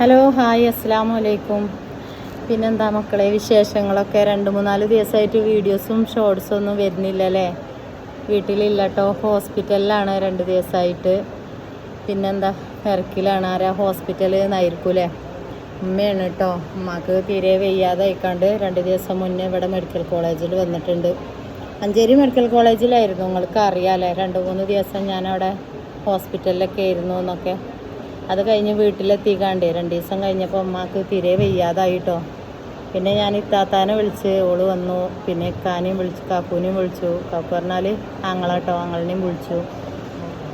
Hello hi അസ്സാം വലൈക്കും പിന്നെന്താ മക്കളെ വിശേഷങ്ങളൊക്കെ? രണ്ട് മൂന്നാൽ ദിവസമായിട്ട് വീഡിയോസും ഷോർട്സും ഒന്നും വരുന്നില്ല അല്ലേ? വീട്ടിലില്ല കേട്ടോ ഹോസ്പിറ്റലിലാണ് രണ്ട് ദിവസമായിട്ട് പിന്നെന്താ ഇറക്കിലാണ് ആരാ ഹോസ്പിറ്റലിൽ നിന്നായിരിക്കൂലേ ഉമ്മയാണ് കേട്ടോ ഉമ്മക്ക് തീരെ വെയ്യാതെ അയക്കാണ്ട് രണ്ട് ദിവസം മുന്നേ ഇവിടെ മെഡിക്കൽ കോളേജിൽ വന്നിട്ടുണ്ട്. അഞ്ചേരി മെഡിക്കൽ കോളേജിലായിരുന്നു നിങ്ങൾക്ക് അറിയാമല്ലേ രണ്ട് മൂന്ന് ദിവസം ഞാനവിടെ ഹോസ്പിറ്റലിലൊക്കെ ആയിരുന്നു എന്നൊക്കെ. അത് കഴിഞ്ഞ് വീട്ടിലെത്തിക്കാണ്ട് രണ്ട് ദിവസം കഴിഞ്ഞപ്പോൾ അമ്മയ്ക്ക് തീരെ വയ്യാതായിട്ടോ. പിന്നെ ഞാൻ ഇത്താത്താനെ വിളിച്ച് ഓൾ വന്നു. പിന്നെ ഇക്കാനെയും വിളിച്ചു കാക്കൂനെയും വിളിച്ചു. കാക്കു പറഞ്ഞാൽ ആങ്ങളാട്ടോ ആങ്ങളിനെയും വിളിച്ചു.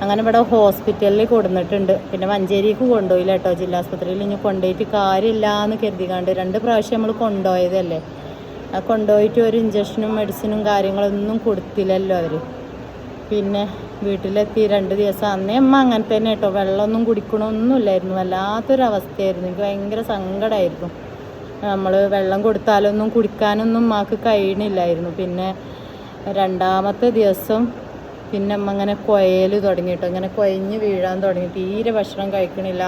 അങ്ങനെ ഇവിടെ ഹോസ്പിറ്റലിൽ കൊടുന്നിട്ടുണ്ട്. പിന്നെ മഞ്ചേരിക്ക് കൊണ്ടുപോയില്ല കേട്ടോ ജില്ലാ ആസ്പത്രിയിൽ ഇനി കൊണ്ടുപോയിട്ട് കാര്യമില്ല എന്ന് കരുതിക്കാണ്ട് രണ്ട് പ്രാവശ്യം നമ്മൾ കൊണ്ടുപോയതല്ലേ. ആ കൊണ്ടുപോയിട്ട് ഒരു ഇഞ്ചക്ഷനും മെഡിസിനും കാര്യങ്ങളൊന്നും കൊടുത്തില്ലല്ലോ അവർ പിന്നെ വീട്ടിലെത്തി രണ്ട് ദിവസം. അന്നേ അമ്മ അങ്ങനെ തന്നെ കേട്ടോ. വെള്ളമൊന്നും കുടിക്കണമൊന്നുമില്ലായിരുന്നു. വല്ലാത്തൊരവസ്ഥയായിരുന്നു. എനിക്ക് ഭയങ്കര സങ്കടമായിരുന്നു നമ്മൾ വെള്ളം കൊടുത്താലൊന്നും കുടിക്കാനൊന്നും അമ്മയ്ക്ക് കഴിയണില്ലായിരുന്നു. പിന്നെ രണ്ടാമത്തെ ദിവസം പിന്നെ അമ്മ അങ്ങനെ കൊയൽ തുടങ്ങിയിട്ടോ ഇങ്ങനെ കുഴഞ്ഞ് വീഴാൻ തുടങ്ങി. തീരെ ഭക്ഷണം കഴിക്കണില്ല.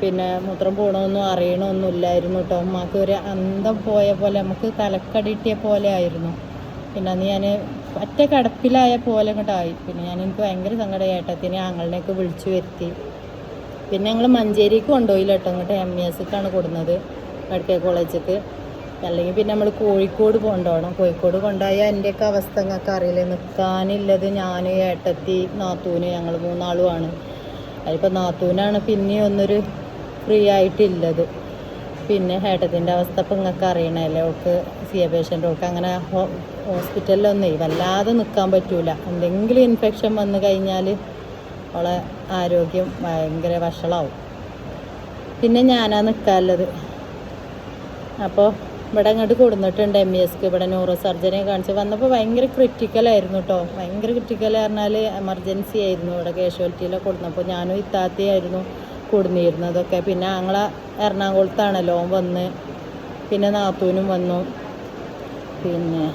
പിന്നെ മൂത്രം പോകണമെന്നും അറിയണമൊന്നും ഇല്ലായിരുന്നു കേട്ടോ. അമ്മയ്ക്ക് ഒരു അന്തം പോയ പോലെ നമുക്ക് തലക്കടിട്ടിയ പോലെ ആയിരുന്നു. പിന്നെ അന്ന് ഞാൻ ഒറ്റ കടപ്പിലായ പോലെ ഇങ്ങോട്ടായി പിന്നെ ഞാൻ എനിക്ക് ഭയങ്കര സങ്കടം ഏട്ടത്തിനെ ഞങ്ങളിനെയൊക്കെ വിളിച്ചു വരുത്തി. പിന്നെ ഞങ്ങൾ മഞ്ചേരിക്ക് കൊണ്ടുപോയില്ല കേട്ടോ. ഇങ്ങോട്ട് എം ഇ എസ്ക്കാണ് കൊടുക്കുന്നത് മെഡിക്കൽ കോളേജിക്ക്. അല്ലെങ്കിൽ പിന്നെ നമ്മൾ കോഴിക്കോട് കൊണ്ടുപോകണം. കോഴിക്കോട് കൊണ്ടുപോയാൽ എന്റെയൊക്കെ അവസ്ഥ ഞങ്ങൾക്ക് അറിയില്ല? നിൽക്കാനില്ലത് ഞാൻ ഏട്ടത്തി നാത്തൂന്. ഞങ്ങൾ മൂന്നാളുമാണ്. അതിപ്പോൾ നാത്തൂനാണ് പിന്നെ ഒന്നൊരു ഫ്രീ ആയിട്ടില്ലത്. പിന്നെ ഏട്ടത്തിന്റെ അവസ്ഥ ഇപ്പം നിങ്ങൾക്ക് അറിയണമല്ലേ? അവൾക്ക് സി എ പേഷ്യന്റ് അവൾക്ക് അങ്ങനെ ഹോസ്പിറ്റലിലൊന്നേ വല്ലാതെ നിൽക്കാൻ പറ്റൂല. എന്തെങ്കിലും ഇൻഫെക്ഷൻ വന്നു കഴിഞ്ഞാൽ അവളെ ആരോഗ്യം ഭയങ്കര വഷളാവും. പിന്നെ ഞാനാ നിൽക്കാനുള്ളത് അപ്പോൾ ഇവിടെ അങ്ങോട്ട് കൊടുത്തിട്ടുണ്ട് എം ഇ എസ്ക്ക് ഇവിടെ ന്യൂറോ സർജനെ കാണിച്ച്. വന്നപ്പോൾ ഭയങ്കര ക്രിറ്റിക്കലായിരുന്നു കേട്ടോ ഭയങ്കര ക്രിറ്റിക്കൽ പറഞ്ഞാൽ എമർജൻസി ആയിരുന്നു ഇവിടെ കാഷ്വാലിറ്റിയിലൊക്കെ കൊടുന്നപ്പോൾ. ഞാനും ഇത്താത്തയായിരുന്നു കൊടുന്നിരുന്നതൊക്കെ. പിന്നെ ഞങ്ങളെ എറണാകുളത്താണല്ലോ. വന്ന്. പിന്നെ നാത്തൂനും വന്നു. പിന്നെ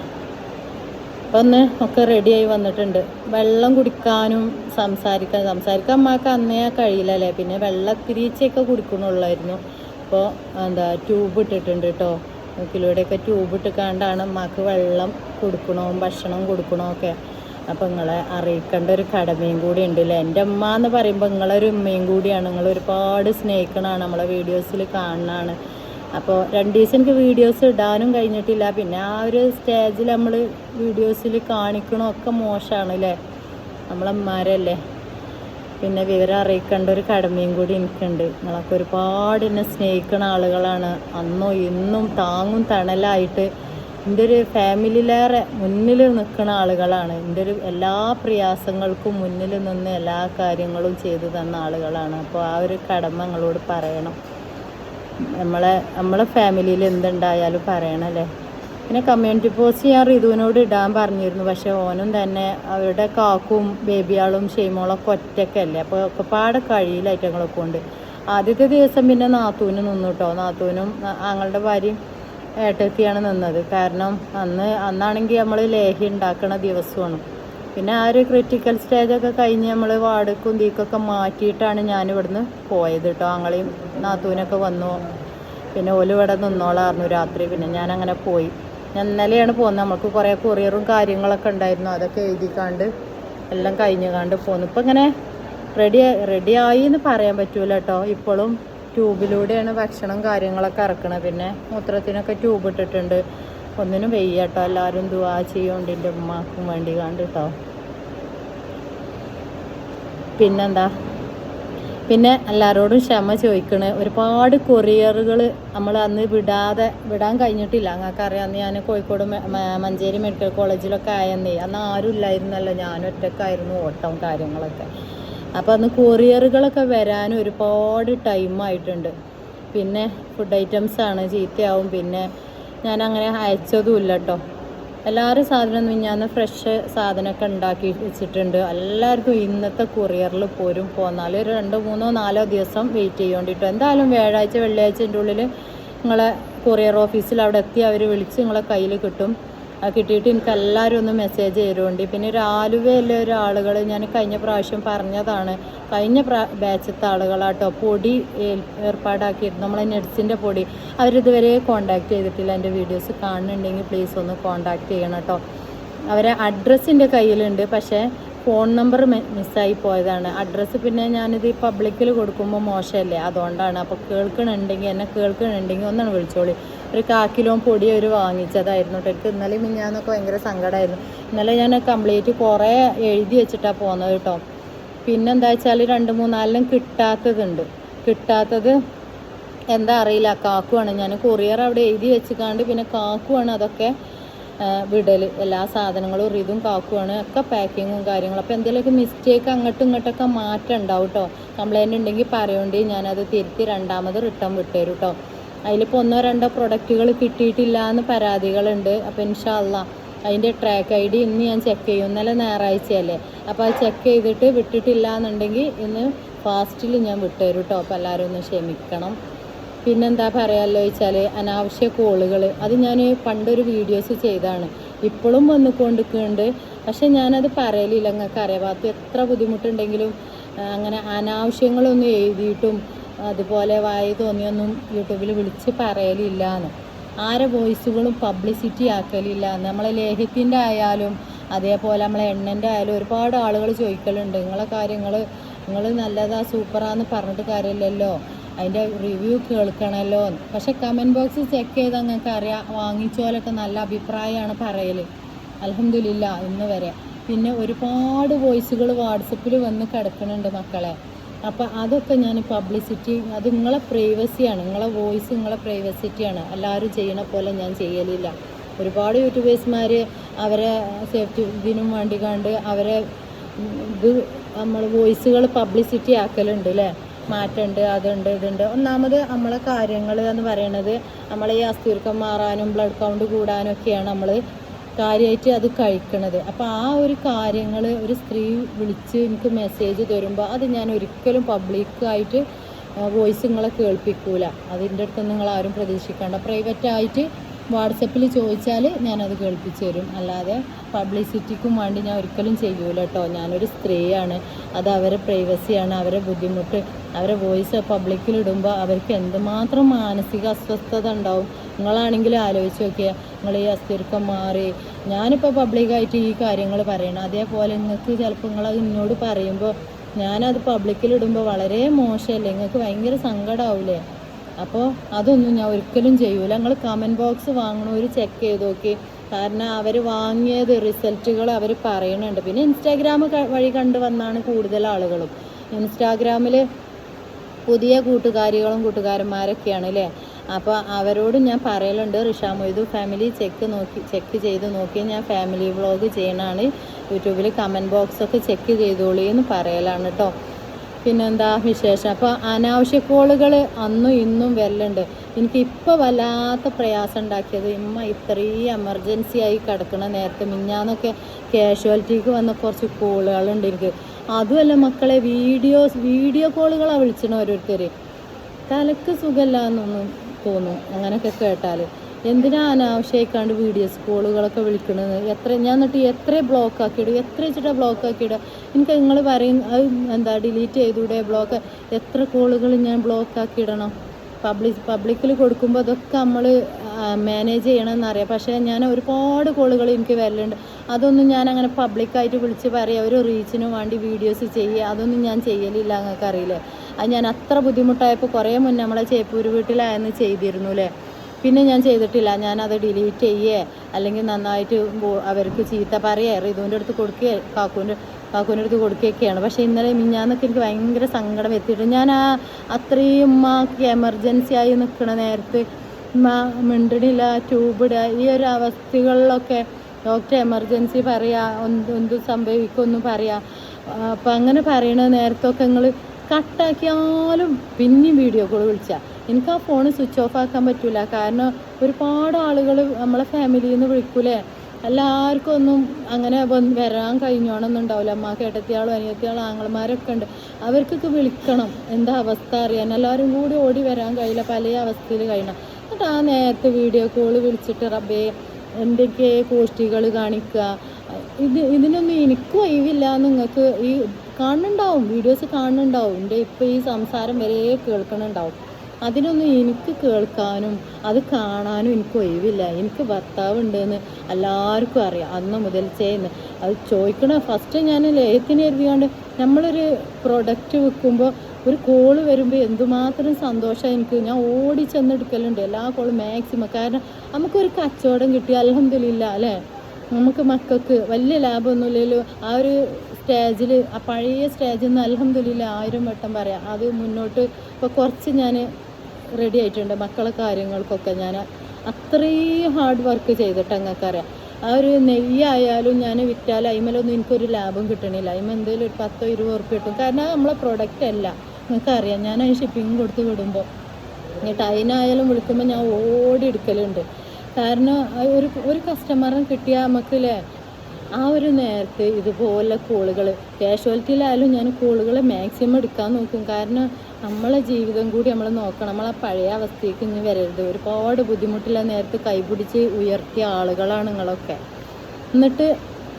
ഒന്ന് ഒക്കെ റെഡിയായി വന്നിട്ടുണ്ട്. വെള്ളം കുടിക്കാനും സംസാരിക്കാൻ സംസാരിക്കാൻ അമ്മയ്ക്ക് അന്നേ കഴിയില്ലല്ലേ? പിന്നെ വെള്ളത്തിരീച്ചയൊക്കെ കുടിക്കണുള്ളായിരുന്നു അപ്പോൾ എന്താ ട്യൂബ് ഇട്ടിട്ടുണ്ട് കേട്ടോ മൂക്കിലൂടെയൊക്കെ ട്യൂബ് ഇട്ടിക്കാണ്ടാണ് അമ്മയ്ക്ക് വെള്ളം കൊടുക്കണവും ഭക്ഷണം കൊടുക്കണമൊക്കെ അപ്പം നിങ്ങളെ അറിയിക്കേണ്ട ഒരു കടമയും കൂടി ഉണ്ട് അല്ലേ എന്റെ അമ്മ എന്ന് പറയുമ്പോൾ നിങ്ങളൊരു ഉമ്മയും കൂടിയാണ്. നിങ്ങൾ ഒരുപാട് സ്നേഹിക്കണതാണ് നമ്മളെ വീഡിയോസിൽ കാണുന്നതാണ്. അപ്പോൾ രണ്ട് ദിവസം എനിക്ക് വീഡിയോസ് ഇടാനും കഴിഞ്ഞിട്ടില്ല. പിന്നെ ആ ഒരു സ്റ്റേജിൽ നമ്മൾ വീഡിയോസിൽ കാണിക്കണമൊക്കെ മോശമാണ് അല്ലേ നമ്മളമ്മമാരല്ലേ പിന്നെ വിവരം അറിയിക്കേണ്ട ഒരു കടമയും കൂടി എനിക്കുണ്ട്. നിങ്ങളൊക്കെ ഒരുപാട് എന്നെ സ്നേഹിക്കുന്ന ആളുകളാണ്. അന്നോ ഇന്നും താങ്ങും തണലായിട്ട് എന്റെ ഒരു ഫാമിലിയിലേറെ മുന്നിൽ നിൽക്കുന്ന ആളുകളാണ്. എന്റെ ഒരു എല്ലാ പ്രയാസങ്ങൾക്കും മുന്നിൽ നിന്ന് എല്ലാ കാര്യങ്ങളും ചെയ്തു തന്ന ആളുകളാണ്. അപ്പോൾ ആ ഒരു കടമ നിങ്ങളോട് പറയണം. നമ്മളെ നമ്മളെ ഫാമിലിയിൽ എന്തുണ്ടായാലും പറയണല്ലേ? പിന്നെ കമ്മ്യൂണിറ്റി പോസ്റ്റ് ഞാൻ റിതുവിനോട് ഇടാൻ പറഞ്ഞിരുന്നു. പക്ഷേ ഓനും തന്നെ അവരുടെ കാക്കും ബേബിയാളും ഷെയ്മോളൊക്കെ ഒറ്റക്കല്ലേ? അപ്പോൾ ഒക്കെ പാടെ കഴിയില്ല ഐറ്റങ്ങളൊക്കെ കൊണ്ട്. ആദ്യത്തെ ദിവസം പിന്നെ നാത്തൂന് നിന്നു കേട്ടോ നാത്തൂനും ആങ്ങളുടെ ഭാര്യയും ഏട്ടത്തിയാണ് നിന്നത്. കാരണം അന്ന് അന്നാണെങ്കിൽ നമ്മൾ ലേഹി ഉണ്ടാക്കണ ദിവസമാണ്. പിന്നെ ആ ഒരു ക്രിട്ടിക്കൽ സ്റ്റേജൊക്കെ കഴിഞ്ഞ് നമ്മൾ വാടക്കും തീക്കൊക്കെ മാറ്റിയിട്ടാണ് ഞാനിവിടുന്ന് പോയത് കേട്ടോ. ആങ്ങളെയും നാത്തൂനൊക്കെ വന്നു. പിന്നെ ഓൽ ഇവിടെ നിന്നോളായിരുന്നു രാത്രി. പിന്നെ ഞാൻ അങ്ങനെ പോയി. ഞാൻ ഇന്നലെയാണ് പോകുന്നത് നമുക്ക് കുറേ കൊറിയറും കാര്യങ്ങളൊക്കെ ഉണ്ടായിരുന്നു. അതൊക്കെ എഴുതിക്കാണ്ട് എല്ലാം കഴിഞ്ഞു കണ്ട് പോന്നു. ഇപ്പം ഇങ്ങനെ റെഡി റെഡി ആയി എന്ന് പറയാൻ പറ്റൂല കേട്ടോ. ഇപ്പോഴും ട്യൂബിലൂടെയാണ് ഭക്ഷണം കാര്യങ്ങളൊക്കെ ഇറക്കണത്. പിന്നെ മൂത്രത്തിനൊക്കെ ട്യൂബ് ഇട്ടിട്ടുണ്ട്. ഒന്നിനും വെയ്യ കേട്ടോ എല്ലാവരും ദുവാ ചെയ്യോണ്ട് എന്റെ ഉമ്മാക്കും വേണ്ടി കണ്ട് കേട്ടോ പിന്നെന്താ? പിന്നെ എല്ലാവരോടും ക്ഷമ ചോദിക്കണ്. ഒരുപാട് കൊറിയറുകൾ നമ്മൾ അന്ന് വിടാതെ വിടാൻ കഴിഞ്ഞിട്ടില്ല. നിങ്ങൾക്ക് അറിയാം അന്ന് ഞാൻ കോഴിക്കോട് മഞ്ചേരി മെഡിക്കൽ കോളേജിലൊക്കെ ആയെന്നേ. അന്ന് ആരും ഇല്ലായിരുന്നല്ലോ. ഞാൻ ഒറ്റക്കായിരുന്നു ഓട്ടം കാര്യങ്ങളൊക്കെ. അപ്പോൾ അന്ന് കൊറിയറുകളൊക്കെ വരാൻ ഒരുപാട് ടൈമായിട്ടുണ്ട് പിന്നെ ഫുഡ് ഐറ്റംസാണ് ചീത്തയാവും. പിന്നെ ഞാൻ അങ്ങനെ അയച്ചതുമില്ല കേട്ടോ എല്ലാവരും സാധനം മിഞ്ഞാന്ന് ഫ്രഷ് സാധനമൊക്കെ ഉണ്ടാക്കി വെച്ചിട്ടുണ്ട്. എല്ലാവർക്കും ഇന്നത്തെ കൊറിയറിൽ പോരും. പോന്നാൽ ഒരു രണ്ടോ മൂന്നോ നാലോ ദിവസം വെയിറ്റ് ചെയ്യേണ്ടിട്ടോ. എന്തായാലും വ്യാഴാഴ്ച വെള്ളിയാഴ്ചന്റെ ഉള്ളിൽ നിങ്ങളെ കൊറിയർ ഓഫീസിൽ അവിടെ എത്തി അവർ വിളിച്ച് നിങ്ങളെ കയ്യിൽ കിട്ടും. കിട്ടിയിട്ട് എനിക്ക് എല്ലാവരും ഒന്ന് മെസ്സേജ് ചെയ്തുകൊണ്ട് പിന്നെ ഒരു ആലുവയിലെ ഒരു ആളുകൾ ഞാൻ കഴിഞ്ഞ പ്രാവശ്യം പറഞ്ഞതാണ്. കഴിഞ്ഞ പ്രാ ബാച്ചത്തെ ആളുകളാട്ടോ പൊടി ഏർപ്പാടാക്കിയിരുന്നു. നമ്മളെ നെഡ്സിന്റെ പൊടി. അവരിതുവരെ കോണ്ടാക്ട് ചെയ്തിട്ടില്ല എന്റെ വീഡിയോസ് കാണുന്നുണ്ടെങ്കിൽ പ്ലീസ് ഒന്ന് കോണ്ടാക്ട് ചെയ്യണം കേട്ടോ. അവരെ അഡ്രസ്സിന്റെ കയ്യിലുണ്ട്. പക്ഷേ ഫോൺ നമ്പർ മിസ്സായി പോയതാണ്. അഡ്രസ്സ് പിന്നെ ഞാനിത് ഈ പബ്ലിക്കിൽ കൊടുക്കുമ്പോൾ മോശമല്ലേ? അതുകൊണ്ടാണ്. അപ്പോൾ കേൾക്കണുണ്ടെങ്കിൽ എന്നെ കേൾക്കണുണ്ടെങ്കിൽ ഒന്നാണ് വിളിച്ചോളി. ഒരു കാ പൊടി അവർ വാങ്ങിച്ചതായിരുന്നു കേട്ടോ. എനിക്ക് ഇന്നലെ മിഞ്ഞാന്നൊക്കെ ഭയങ്കര സങ്കടമായിരുന്നു ഇന്നലെ ഞാൻ കംപ്ലീറ്റ് കുറേ എഴുതി വെച്ചിട്ടാണ് പോകുന്നത് കേട്ടോ. പിന്നെന്താ വെച്ചാൽ രണ്ട് മൂന്നാലിനും കിട്ടാത്തതുണ്ട്. കിട്ടാത്തത് എന്താ അറിയില്ല. കാക്കുവാണ്. ഞാൻ കൊറിയർ അവിടെ എഴുതി വെച്ചിക്കാണ്ട് പിന്നെ കാക്കുവാണ് അതൊക്കെ വിടൽ എല്ലാ സാധനങ്ങളും ഇതും കാക്കുവാണ്. ഒക്കെ പാക്കിങ്ങും കാര്യങ്ങളും. അപ്പോൾ എന്തെങ്കിലുമൊക്കെ മിസ്റ്റേക്ക് അങ്ങോട്ടും ഇങ്ങോട്ടൊക്കെ മാറ്റം ഉണ്ടാവും കേട്ടോ. കംപ്ലൈന്റ് ഉണ്ടെങ്കിൽ പറയേണ്ടി ഞാനത് തിരുത്തി രണ്ടാമത് റിട്ടേൺ വിട്ടുതരും കേട്ടോ. അതിലിപ്പോൾ ഒന്നോ രണ്ടോ പ്രൊഡക്റ്റുകൾ കിട്ടിയിട്ടില്ല എന്ന് പരാതികളുണ്ട്. അപ്പോൾ ഇൻഷാല്ല അതിന്റെ ട്രാക്ക് ഐ ഡി ഇന്ന് ഞാൻ ചെക്ക് ചെയ്യും. ഇന്നലെ ഞായറാഴ്ചയല്ലേ? അപ്പോൾ അത് ചെക്ക് ചെയ്തിട്ട് വിട്ടിട്ടില്ല എന്നുണ്ടെങ്കിൽ ഇന്ന് ഫാസ്റ്റിൽ ഞാൻ വിട്ടുതരും കേട്ടോ അപ്പോൾ എല്ലാവരും ഒന്ന് ക്ഷമിക്കണം. പിന്നെന്താ പറയാമല്ലോ വെച്ചാൽ അനാവശ്യ കോളുകൾ അത് ഞാൻ പണ്ടൊരു വീഡിയോസ് ചെയ്താണ്. ഇപ്പോഴും വന്നുകൊണ്ടിരിക്കുന്നുണ്ട്. പക്ഷെ ഞാനത് പറയലില്ല. നിങ്ങൾക്ക് അറിയാം. എത്ര ബുദ്ധിമുട്ടുണ്ടെങ്കിലും അങ്ങനെ അനാവശ്യങ്ങളൊന്നും എഴുതിയിട്ടും അതുപോലെ വായി തോന്നിയൊന്നും യൂട്യൂബിൽ വിളിച്ച് പറയലില്ല എന്ന് ആരെ വോയിസുകളും പബ്ലിസിറ്റി ആക്കലില്ല. നമ്മളെ ലേഹ്യത്തിന്റെ ആയാലും അതേപോലെ നമ്മളെ എണ്ണന്റെ ആയാലും ഒരുപാട് ആളുകൾ ചോദിക്കലുണ്ട്. നിങ്ങളെ കാര്യങ്ങൾ നിങ്ങൾ നല്ലതാ സൂപ്പറാന്ന് പറഞ്ഞിട്ട് കാര്യമില്ലല്ലോ. അതിന്റെ റിവ്യൂ കേൾക്കണമല്ലോ. പക്ഷെ കമന്റ് ബോക്സ് ചെക്ക് ചെയ്ത് നിങ്ങൾക്ക് അറിയാം വാങ്ങിച്ചോലൊക്കെ നല്ല അഭിപ്രായമാണ് പറയൽ അലഹമില്ല ഇന്ന് വരെ. പിന്നെ ഒരുപാട് വോയിസുകൾ വാട്സപ്പിൽ വന്ന് കിടക്കുന്നുണ്ട് മക്കളെ. അപ്പം അതൊക്കെ ഞാൻ പബ്ലിസിറ്റി അത് നിങ്ങളെ പ്രൈവസിയാണ് നിങ്ങളെ വോയിസ് നിങ്ങളെ പ്രൈവസിറ്റിയാണ് എല്ലാവരും ചെയ്യണ പോലെ ഞാൻ ചെയ്യലില്ല. ഒരുപാട് യൂട്യൂബേഴ്സ്മാർ അവരെ സേഫ്റ്റി ഇതിനും വേണ്ടി കണ്ട് അവരെ ഇത് നമ്മൾ വോയിസുകൾ പബ്ലിസിറ്റി ആക്കലുണ്ട് അല്ലേ മാറ്റുണ്ട് അതുണ്ട് ഇതുണ്ട്. ഒന്നാമത് നമ്മളെ കാര്യങ്ങൾ എന്ന് പറയണത് നമ്മളെ ഈ അസ്ഥിർക്കം മാറാനും ബ്ലഡ് കൗണ്ട് കൂടാനും ഒക്കെയാണ് നമ്മൾ കാര്യമായിട്ട് അത് കഴിക്കണത്. അപ്പോൾ ആ ഒരു കാര്യങ്ങൾ ഒരു സ്ത്രീ വിളിച്ച് എനിക്ക് മെസ്സേജ് തരുമ്പോൾ അത് ഞാൻ ഒരിക്കലും പബ്ലിക്കായിട്ട് വോയിസ് നിങ്ങളെ കേൾപ്പിക്കൂല. അതിന്റെ അടുത്ത് നിങ്ങൾ ആരും പ്രതീക്ഷിക്കേണ്ട. പ്രൈവറ്റായിട്ട് വാട്സപ്പിൽ ചോദിച്ചാൽ ഞാനത് കേൾപ്പിച്ചു തരും. അല്ലാതെ പബ്ലിസിറ്റിക്കും വേണ്ടി ഞാൻ ഒരിക്കലും ചെയ്യൂല കേട്ടോ ഞാനൊരു സ്ത്രീയാണ്. അത് അവരെ പ്രൈവസിയാണ് അവരെ ബുദ്ധിമുട്ട് അവരെ വോയിസ് പബ്ലിക്കിൽ ഇടുമ്പോൾ അവർക്ക് എന്തുമാത്രം മാനസിക അസ്വസ്ഥത ഉണ്ടാവും. നിങ്ങളാണെങ്കിൽ ആലോചിച്ച് നോക്കിയാൽ നിങ്ങൾ ഈ അസ്ഥിർക്കം മാറി. ഞാനിപ്പോൾ പബ്ലിക്കായിട്ട് ഈ കാര്യങ്ങൾ പറയണം. അതേപോലെ നിങ്ങൾക്ക് ചിലപ്പോൾ നിങ്ങൾ എന്നോട് പറയുമ്പോൾ ഞാനത് പബ്ലിക്കിൽ ഇടുമ്പോൾ വളരെ മോശമല്ലേ? നിങ്ങൾക്ക് ഭയങ്കര സങ്കടമാവില്ലേ അപ്പോൾ അതൊന്നും ഞാൻ ഒരിക്കലും ചെയ്യൂല. നിങ്ങൾ കമന്റ് ബോക്സ് വാങ്ങണവർ ചെക്ക് ചെയ്ത് നോക്കി. കാരണം അവർ വാങ്ങിയത് റിസൾട്ടുകൾ അവർ പറയുന്നുണ്ട് പിന്നെ ഇൻസ്റ്റാഗ്രാം വഴി കണ്ടു വന്നാണ് കൂടുതൽ ആളുകളും. ഇൻസ്റ്റാഗ്രാമിൽ പുതിയ കൂട്ടുകാരികളും കൂട്ടുകാരന്മാരൊക്കെയാണ് അല്ലേ അപ്പോൾ അവരോട് ഞാൻ പറയലുണ്ട് റിഷ മൊയ്തു ഫാമിലി ചെക്ക് നോക്കി ചെക്ക് ചെയ്ത് നോക്കി. ഞാൻ ഫാമിലി വ്ളോഗ് ചെയ്യണതാണ് യൂട്യൂബിൽ കമന്റ് ബോക്സൊക്കെ ചെക്ക് ചെയ്തോളി എന്ന് പറയലാണ് കേട്ടോ പിന്നെന്താ വിശേഷം? അപ്പോൾ അനാവശ്യ കോളുകൾ അന്നും ഇന്നും വരലുണ്ട്. എനിക്ക് ഇപ്പോൾ വല്ലാത്ത പ്രയാസം ഉണ്ടാക്കിയത് ഇമ്മ ഇത്രയും എമർജൻസി ആയി കിടക്കണ നേരത്തെ മിഞ്ഞാന്നൊക്കെ കാഷ്വാലിറ്റിക്ക് വന്ന കുറച്ച് കോളുകളുണ്ട് എനിക്ക്. അതുമല്ല മക്കളെ വീഡിയോസ് വീഡിയോ കോളുകളാണ് വിളിച്ചണ ഓരോരുത്തർ തലക്ക് സുഖമില്ല എന്നൊന്നും തോന്നും അങ്ങനെയൊക്കെ കേട്ടാൽ എന്തിനാ അനാവശ്യമായിക്കാണ്ട് വീഡിയോസ് കോളുകളൊക്കെ വിളിക്കണത്? എത്ര ഞാൻ എന്നിട്ട് എത്ര ബ്ലോക്ക് ആക്കിയിടും? എത്ര വെച്ചിട്ടാണ് ബ്ലോക്ക് ആക്കിയിടുക? എനിക്ക് നിങ്ങൾ പറയും എന്താ ഡിലീറ്റ് ചെയ്തൂടെ ബ്ലോക്ക് എത്ര കോളുകൾ ഞാൻ ബ്ലോക്ക് ആക്കിയിടണം? പബ്ലിക് പബ്ലിക്കിൽ കൊടുക്കുമ്പോൾ അതൊക്കെ നമ്മൾ മാനേജ് ചെയ്യണമെന്നറിയാം പക്ഷേ ഞാൻ ഒരുപാട് കോളുകൾ എനിക്ക് വരലുണ്ട്. അതൊന്നും ഞാൻ അങ്ങനെ പബ്ലിക്കായിട്ട് വിളിച്ച് പറയുക ഒരു റീച്ചിന് വേണ്ടി വീഡിയോസ് ചെയ്യുക അതൊന്നും ഞാൻ ചെയ്യലില്ല നിങ്ങൾക്ക് അറിയില്ലേ അത് ഞാൻ അത്ര ബുദ്ധിമുട്ടായപ്പോൾ കുറേ മുന്നേ നമ്മളെ ചേപ്പൂര് വീട്ടിലായെന്ന് ചെയ്തിരുന്നു അല്ലേ പിന്നെ ഞാൻ ചെയ്തിട്ടില്ല. ഞാൻ അത് ഡിലീറ്റ് ചെയ്യേ അല്ലെങ്കിൽ നന്നായിട്ട് അവർക്ക് ചീത്ത പറയേ റിതുവിന്റെ അടുത്ത് കൊടുക്കുകയെ കാക്കൂന്റെ കാക്കൂന്റെ അടുത്ത് കൊടുക്കുകയൊക്കെയാണ് പക്ഷേ ഇന്നലെ മിഞ്ഞാന്നൊക്കെ എനിക്ക് ഭയങ്കര സങ്കടം എത്തിയിട്ട് ഞാൻ ആ അത്രയും ഉമ്മാക്ക് എമർജൻസി ആയി നിൽക്കണ നേരത്ത് ഉമ്മ മിണ്ടണില്ല ട്യൂബ് ഇടുക ഈ ഒരു അവസ്ഥകളിലൊക്കെ ഡോക്ടർ എമർജൻസി പറയാ എന്ത് എന്ത് സംഭവിക്കുമെന്ന് പറയാ. അപ്പം അങ്ങനെ പറയണ നേരത്തൊക്കെ നിങ്ങൾ കട്ടാക്കിയാലും പിന്നെയും വീഡിയോ കോൾ വിളിച്ചാൽ എനിക്ക് ആ ഫോൺ സ്വിച്ച് ഓഫ് ആക്കാൻ പറ്റില്ല കാരണം ഒരുപാട് ആളുകൾ നമ്മളെ ഫാമിലിയിൽ നിന്ന് വിളിക്കൂലേ. എല്ലാവർക്കും ഒന്നും അങ്ങനെ വന്ന് വരാൻ കഴിഞ്ഞോണമെന്നും ഉണ്ടാവില്ല അമ്മ കേട്ടത്തിയാളും അനിയത്തിയാളും ആങ്ങളമാരൊക്കെ ഉണ്ട്. അവർക്കൊക്കെ വിളിക്കണം. എന്താ അവസ്ഥ അറിയാൻ. എല്ലാവരും കൂടി ഓടി വരാൻ കഴിയില്ല. പല അവസ്ഥയിൽ കഴിയണം. എന്നിട്ട് ആ നേരത്തെ വീഡിയോ കോൾ വിളിച്ചിട്ട് റബ്ബേ എന്തൊക്കെ കോഷ്ടികൾ കാണിക്കുക ഇത് ഇതിനൊന്നും എനിക്ക് ഒഴിവില്ല. നിങ്ങൾക്ക് ഈ കാണുന്നുണ്ടാവും. വീഡിയോസ് കാണുന്നുണ്ടാവും. എന്റെ ഇപ്പോൾ ഈ സംസാരം വരെ കേൾക്കണുണ്ടാവും. അതിനൊന്നും എനിക്ക് കേൾക്കാനും അത് കാണാനും എനിക്ക് ഒഴിവില്ല. എനിക്ക് ഭർത്താവ് ഉണ്ടെന്ന് എല്ലാവർക്കും അറിയാം. അന്ന് മുതൽ ചെയ്യുന്ന അത് ചോദിക്കണ ഫസ്റ്റ് ഞാൻ ലേഹത്തിന് എഴുതിയാണ്ട് നമ്മളൊരു പ്രൊഡക്റ്റ് വിൽക്കുമ്പോൾ ഒരു കോൾ വരുമ്പോൾ എന്തുമാത്രം സന്തോഷമാണ് എനിക്ക്. ഞാൻ ഓടി ചെന്നെടുക്കലുണ്ട്. എല്ലാ കോളും മാക്സിമം കാരണം നമുക്കൊരു കച്ചവടം കിട്ടി. അലഹമില്ല അല്ലേ? നമുക്ക് മക്കൾക്ക് വലിയ ലാഭമൊന്നുമില്ലല്ലോ. ആ ഒരു സ്റ്റേജിൽ ആ പഴയ സ്റ്റേജിൽ നിന്ന് അലഹമില്ല ആയിരം വട്ടം പറയാം. അത് മുന്നോട്ട് ഇപ്പോൾ കുറച്ച് ഞാൻ റെഡി ആയിട്ടുണ്ട്. മക്കളെ കാര്യങ്ങൾക്കൊക്കെ ഞാൻ അത്രയും ഹാർഡ് വർക്ക് ചെയ്തിട്ട് അങ്ങക്കറിയാം. ആ ഒരു നെയ്യായാലും ഞാൻ വിറ്റാൽ അതിമേലൊന്നും എനിക്കൊരു ലാഭം കിട്ടണില്ല. അതിമ എന്തെങ്കിലും ഒരു പത്തോ ഇരുപതോ ഉറുപ്പ് കിട്ടും. കാരണം അത് നമ്മളെ പ്രൊഡക്റ്റ് അല്ല. നിങ്ങൾക്കറിയാം ഞാൻ അതിന് ഷിപ്പിംഗ് കൊടുത്ത് വിടുമ്പോൾ എന്നിട്ട് അതിനായാലും വിളിക്കുമ്പോൾ ഞാൻ ഓടി എടുക്കലുണ്ട്. കാരണം ഒരു ഒരു കസ്റ്റമറിന് കിട്ടിയാൽ നമുക്കില്ലേ ആ ഒരു നേരത്തെ ഇതുപോലെ കോളുകൾ കാഷ്വാലിറ്റിയിലായാലും ഞാൻ കോളുകൾ മാക്സിമം എടുക്കാൻ നോക്കും. കാരണം നമ്മളെ ജീവിതം കൂടി നമ്മൾ നോക്കണം. നമ്മളെ പഴയ അവസ്ഥയ്ക്ക് ഇനി വരരുത്. ഒരുപാട് ബുദ്ധിമുട്ടില്ല നേരത്ത് കൈപിടിച്ച് ഉയർത്തിയ ആളുകളാണ് നിങ്ങളൊക്കെ. എന്നിട്ട്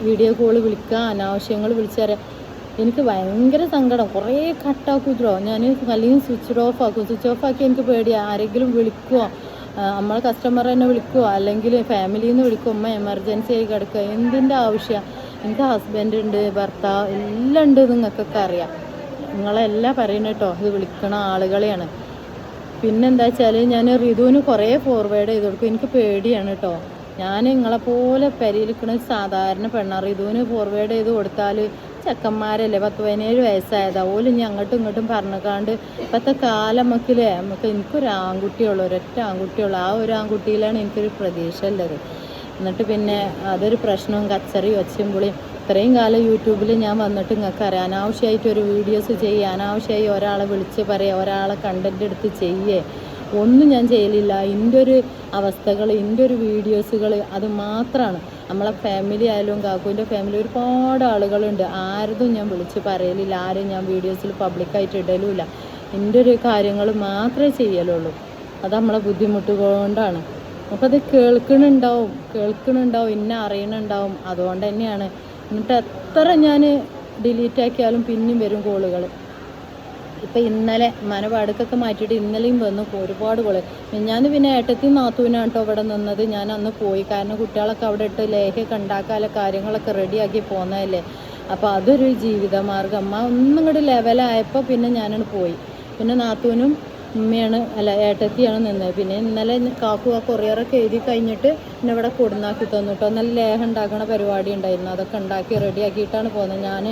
വീഡിയോ കോൾ വിളിക്കുക അനാവശ്യങ്ങൾ വിളിച്ചറിയാം എനിക്ക് ഭയങ്കര സങ്കടം. കുറേ കട്ടാക്കൂത്രോ ഞാൻ അല്ലെങ്കിൽ സ്വിച്ച് ഓഫ് ആക്കും. സ്വിച്ച് ഓഫ് ആക്കി എനിക്ക് പേടിയാണ് ആരെങ്കിലും വിളിക്കുമോ നമ്മളെ കസ്റ്റമർ തന്നെ വിളിക്കുക അല്ലെങ്കിൽ ഫാമിലിയിൽ നിന്ന് വിളിക്കും ഉമ്മ എമർജൻസി ആയി കിടക്കുക എന്തിന്റെ ആവശ്യമാണ് എനിക്ക് ഹസ്ബൻഡ് ഉണ്ട് ഭർത്താവ് എല്ലാം ഉണ്ട് നിങ്ങൾക്കൊക്കെ അറിയാം. നിങ്ങളെല്ലാം പറയുന്നത് കേട്ടോ ഇത് വിളിക്കണ ആളുകളെയാണ്. പിന്നെന്താ വെച്ചാൽ ഞാൻ റിതുവിന് കുറേ ഫോർവേഡ് ചെയ്ത് കൊടുക്കും. എനിക്ക് പേടിയാണ് കേട്ടോ. ഞാൻ നിങ്ങളെപ്പോലെ പെരയിലിരിക്കണ സാധാരണ പെണ്ണാറ് ഇതുവിന് ഫോർവേഡ് ചെയ്ത് കൊടുത്താൽ ചെക്കന്മാരല്ലേ പത്ത് പതിനേഴ് വയസ്സായതാ. ഓൽ ഇനി അങ്ങോട്ടും ഇങ്ങോട്ടും പറഞ്ഞുകാണ്ട് ഇപ്പോഴത്തെ കാലം നമുക്ക് എനിക്കൊരു ആൺകുട്ടിയുള്ളൂ ഒരൊറ്റ ആൺകുട്ടിയുള്ളൂ. ആ ഒരു ആൺകുട്ടിയിലാണ് എനിക്കൊരു പ്രതീക്ഷ ഉള്ളത് എന്നിട്ട് പിന്നെ അതൊരു പ്രശ്നവും കച്ചറിയും ഒച്ചയും പുളിയും. ഇത്രയും കാലം യൂട്യൂബിൽ ഞാൻ വന്നിട്ട് നിങ്ങൾക്ക് അറിയാം. അനാവശ്യമായിട്ട് ഒരു വീഡിയോസ് ചെയ്യുക അനാവശ്യമായി ഒരാളെ വിളിച്ച് പറയുക ഒരാളെ കണ്ടന്റ് എടുത്ത് ചെയ്യേ. ഒന്നും ഞാൻ ചെയ്യലില്ല. എന്റെ ഒരു അവസ്ഥകൾ എന്റെ ഒരു വീഡിയോസുകൾ അത് മാത്രമാണ് നമ്മളെ ഫാമിലി ആയാലും കാക്കുവിന്റെ ഫാമിലി ഒരുപാട് ആളുകളുണ്ട്. ആരതും ഞാൻ വിളിച്ച് പറയലില്ല. ആരും ഞാൻ വീഡിയോസിൽ പബ്ലിക്കായിട്ട് ഇടലുമില്ല എന്റെ ഒരു കാര്യങ്ങൾ മാത്രമേ ചെയ്യലുള്ളൂ. അത് നമ്മളെ ബുദ്ധിമുട്ട് കൊണ്ടാണ്. അപ്പോൾ അത് കേൾക്കണുണ്ടാവും. കേൾക്കണുണ്ടാവും. എന്നെ അറിയണുണ്ടാവും. അതുകൊണ്ട് തന്നെയാണ്. എന്നിട്ട് എത്ര ഞാൻ ഡിലീറ്റ് ആക്കിയാലും പിന്നെയും വരും കോളുകൾ ഇപ്പം ഇന്നലെ മനപാടുക്കൊക്കെ മാറ്റിയിട്ട് ഇന്നലെയും വന്നു ഒരുപാട് കോൾ. ഞാൻ പിന്നെ ഏട്ടത്തി നാത്തൂനാണ് കേട്ടോ ഇവിടെ നിന്നത്. ഞാൻ അന്ന് പോയി. കാരണം കുട്ടികളൊക്കെ അവിടെ ഇട്ട് ലേഹ്യമൊക്കെ ഉണ്ടാക്കാനുള്ള കാര്യങ്ങളൊക്കെ റെഡിയാക്കി പോന്നതല്ലേ. അപ്പോൾ അതൊരു ജീവിതമാർഗം. അമ്മ ഒന്നും കൂടി ലെവലായപ്പോൾ പിന്നെ ഞാനങ്ങ് പോയി. പിന്നെ നാത്തൂനും ഉമ്മയാണ് അല്ല ഏട്ടത്തിയാണ് നിന്നത്. പിന്നെ ഇന്നലെ കാക്കു ആ കൊറിയറൊക്കെ എഴുതി കഴിഞ്ഞിട്ട് പിന്നെ ഇവിടെ കൊടുന്നാക്കി തന്നു കേട്ടോ നല്ല ലേഹം ഉണ്ടാക്കണ പരിപാടി ഉണ്ടായിരുന്നു. അതൊക്കെ ഉണ്ടാക്കി റെഡിയാക്കിയിട്ടാണ് പോകുന്നത്. ഞാൻ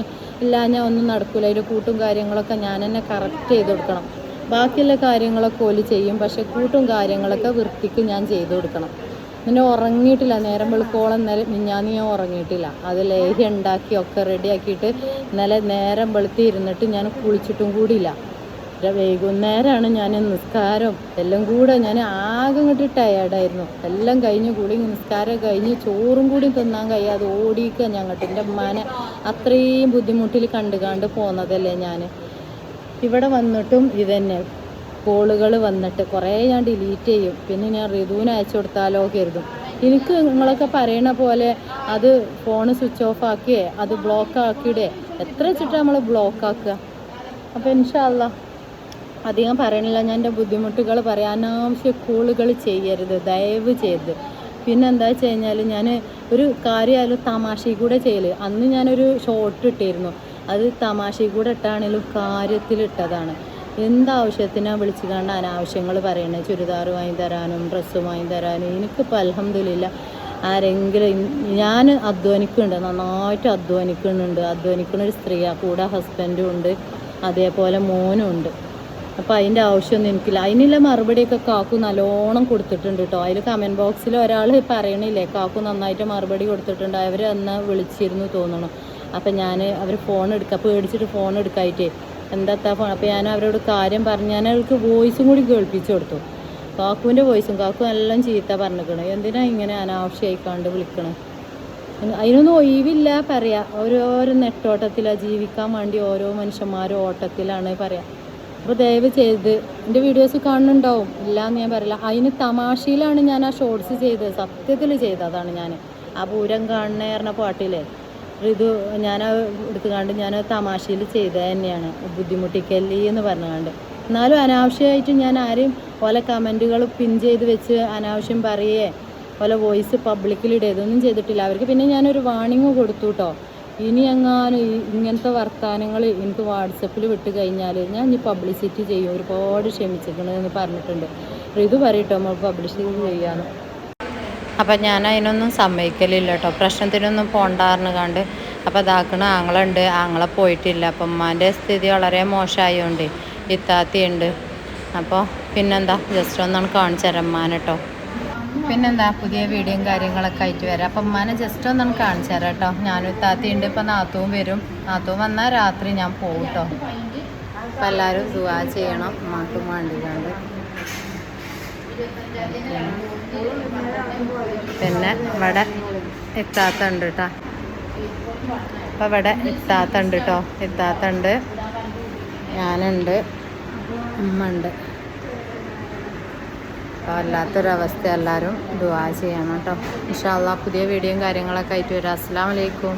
ഇല്ല ഞാൻ ഒന്നും നടക്കില്ല അതിന്റെ കൂട്ടും കാര്യങ്ങളൊക്കെ ഞാൻ തന്നെ കറക്റ്റ് ചെയ്ത് കൊടുക്കണം. ബാക്കിയുള്ള കാര്യങ്ങളൊക്കെ ഓൽ ചെയ്യും. പക്ഷെ കൂട്ടും കാര്യങ്ങളൊക്കെ വൃത്തിക്ക് ഞാൻ ചെയ്ത് കൊടുക്കണം. പിന്നെ ഉറങ്ങിയിട്ടില്ല. നേരം വെളുക്കോളം ഇന്നലെ മിഞ്ഞാന്ന് ഞാൻ ഉറങ്ങിയിട്ടില്ല. അത് ലേഹ്യം ഉണ്ടാക്കി ഒക്കെ റെഡിയാക്കിയിട്ട് ഇന്നലെ നേരം വെളുത്തി ഇരുന്നിട്ട് ഞാൻ കുളിച്ചിട്ടും കൂടിയില്ല. പിന്നെ വൈകുന്നേരമാണ് ഞാൻ നിസ്കാരം. എല്ലാം കൂടെ ഞാൻ ആകെ ഇങ്ങോട്ട് ടയേർഡായിരുന്നു എല്ലാം കഴിഞ്ഞ് കൂടി നിസ്കാരം കഴിഞ്ഞ് ചോറും കൂടി തിന്നാൻ കഴിയാതെ ഓടിക്കുക ഞങ്ങട്ട് എന്റെ ഉമ്മാനെ അത്രയും ബുദ്ധിമുട്ടിൽ കണ്ടു കണ്ട് പോന്നതല്ലേ ഞാൻ. ഇവിടെ വന്നിട്ടും ഇതന്നെ കോളുകൾ വന്നിട്ട് കുറേ ഞാൻ ഡിലീറ്റ് ചെയ്യും. പിന്നെ ഞാൻ ഋതുവിന് അയച്ചു കൊടുത്താലോ കരുതും. എനിക്ക് നിങ്ങളൊക്കെ പറയണ പോലെ അത് ഫോൺ സ്വിച്ച് ഓഫ് ആക്കിയേ അത് ബ്ലോക്ക് ആക്കിയിടേ. എത്ര വെച്ചിട്ടാണ് നമ്മൾ ബ്ലോക്ക് ആക്കുക? അപ്പോൾ ഇൻഷാല്ല അധികം പറയണില്ല. ഞാൻ എന്റെ ബുദ്ധിമുട്ടുകൾ പറയാൻ അനാവശ്യ കോളുകൾ ചെയ്യരുത്. ദയവ് ചെയ്ത്. പിന്നെ എന്താ വെച്ച് കഴിഞ്ഞാൽ ഞാൻ ഒരു കാര്യമായാലും തമാശയിൽ കൂടെ ചെയ്യൽ അന്ന് ഞാനൊരു ഷോർട്ട് ഇട്ടിരുന്നു. അത് തമാശയിൽ കൂടെ ഇട്ടാണെങ്കിലും കാര്യത്തിലിട്ടതാണ് എന്താവശ്യത്തിനാണ് വിളിച്ചു കണ്ട് അനാവശ്യങ്ങൾ പറയണേ? ചുരിദാർ വാങ്ങി തരാനും ഡ്രസ്സ് വാങ്ങി തരാനും. എനിക്കിപ്പോൾ അലഹമില്ല ആരെങ്കിലും ഞാൻ അധ്വാനിക്കുന്നുണ്ട്. നന്നായിട്ട് അധ്വാനിക്കുന്നുണ്ട്. അധ്വാനിക്കുന്ന ഒരു സ്ത്രീയാണ് കൂടെ ഹസ്ബൻഡും ഉണ്ട്. അതേപോലെ മോനും ഉണ്ട്. അപ്പോൾ അതിന്റെ ആവശ്യമൊന്നും എനിക്കില്ല. അതിനുള്ള മറുപടിയൊക്കെ കാക്കു നല്ലോണം കൊടുത്തിട്ടുണ്ട് കേട്ടോ അതിൽ കമന്റ് ബോക്സിൽ ഒരാൾ പറയണില്ലേ കാക്കു നന്നായിട്ട് മറുപടി കൊടുത്തിട്ടുണ്ട് അവർ അന്ന് വിളിച്ചിരുന്നു തോന്നണം. അപ്പം ഞാൻ അവർ ഫോൺ എടുക്കുക പേടിച്ചിട്ട് ഫോൺ എടുക്കായിട്ടേ. എന്താ ഫോൺ അപ്പോൾ ഞാൻ അവരോട് കാര്യം പറഞ്ഞു ഞാൻ അവൾക്ക് വോയിസും കൂടി കേൾപ്പിച്ചു കൊടുത്തു. കാക്കുവിന്റെ വോയിസും കാക്കു എല്ലാം ചീത്ത പറഞ്ഞിരിക്കണം എന്തിനാ ഇങ്ങനെ അനാവശ്യമായിക്കാണ്ട് വിളിക്കണം? അതിനൊന്നും ഒഴിവില്ല പറയാ. ഓരോരോ നെട്ടോട്ടത്തിലാണ് ജീവിക്കാൻ വേണ്ടി ഓരോ മനുഷ്യന്മാരും ഓട്ടത്തിലാണ് പറയാം. അപ്പോൾ ദയവ് ചെയ്ത് എന്റെ വീഡിയോസ് കാണുന്നുണ്ടാവും. ഇല്ല എന്ന് ഞാൻ പറയില്ല. അതിന് തമാശയിലാണ് ഞാൻ ആ ഷോർട്സ് ചെയ്തത്. സത്യത്തിൽ ചെയ്തതാണ് ഞാൻ ആ പൂരം കാണുന്ന പറഞ്ഞ പാട്ടില്ലേ? ഇത് ഞാൻ എടുത്തു കണ്ട് ഞാൻ തമാശയിൽ ചെയ്തത് തന്നെയാണ്. ബുദ്ധിമുട്ടിക്കല്ലി എന്ന് പറഞ്ഞുകൊണ്ട്. എന്നാലും അനാവശ്യമായിട്ട് ഞാൻ ആരെയും ഓല കമന്റുകൾ പിൻ ചെയ്ത് വെച്ച് അനാവശ്യം പറയേ ഓല വോയിസ് പബ്ലിക്കിലിടുക ഇതൊന്നും ചെയ്തിട്ടില്ല. അവർക്ക് പിന്നെ ഞാനൊരു വാണിംഗ് കൊടുത്തു കേട്ടോ ഇനി എങ്ങാനും ഇങ്ങനത്തെ വർത്തമാനങ്ങൾ എനിക്ക് വാട്സപ്പിൽ വിട്ട് കഴിഞ്ഞാൽ ഞാൻ ഇനി പബ്ലിസിറ്റി ചെയ്യും. ഒരുപാട് ക്ഷമിച്ചിരിക്കണമെന്ന് പറഞ്ഞിട്ടുണ്ട്. ഇത് പറയട്ടോ നമ്മൾ പബ്ലിസിറ്റി ചെയ്യാന്ന്. അപ്പം ഞാൻ അതിനൊന്നും സമ്മതിക്കലില്ല കേട്ടോ. പ്രശ്നത്തിനൊന്നും പോണ്ടാറിന് കണ്ട്. അപ്പോൾ ഇതാക്കണ ആങ്ങളുണ്ട്. ആങ്ങളെ പോയിട്ടില്ല. അപ്പം ഉമ്മാന്റെ സ്ഥിതി വളരെ മോശമായതുകൊണ്ട് ഇത്താത്തിയുണ്ട്. അപ്പോൾ പിന്നെന്താ? ജസ്റ്റ് ഒന്നാണ് കാണിച്ചു തരാം പിന്നെന്താ പുതിയ വീഡിയോയും കാര്യങ്ങളൊക്കെ ആയിട്ട് വരാം. അപ്പം ഉമ്മാനെ ജസ്റ്റ് ഒന്ന് കാണിച്ചു തരാം കേട്ടോ. ഞാനും താത്തിയുണ്ട് ഇപ്പം നാത്തവും വരും. നാത്തവും വന്നാൽ രാത്രി ഞാൻ പോകും കേട്ടോ. അപ്പം എല്ലാവരും ദുവാ ചെയ്യണം. ഉമ്മാക്കും വേണ്ടിക്കാണ്ട് പിന്നെ ഇവിടെ ഇത്താത്ത ഉണ്ട് കേട്ടോ. അപ്പം ഇവിടെ ഇത്താത്ത ഉണ്ട് കേട്ടോ. ഇത്താത്ത ഉണ്ട്. ഞാനുണ്ട്. ഉമ്മ ഉണ്ട്. അപ്പോൾ അല്ലാത്തൊരവസ്ഥ എല്ലാവരും ദുവാ ചെയ്യണം കേട്ടോ. ഇൻഷാല്ലാ പുതിയ വീഡിയോയും കാര്യങ്ങളൊക്കെ ആയിട്ട് വരാം. അസ്സാം വലൈക്കും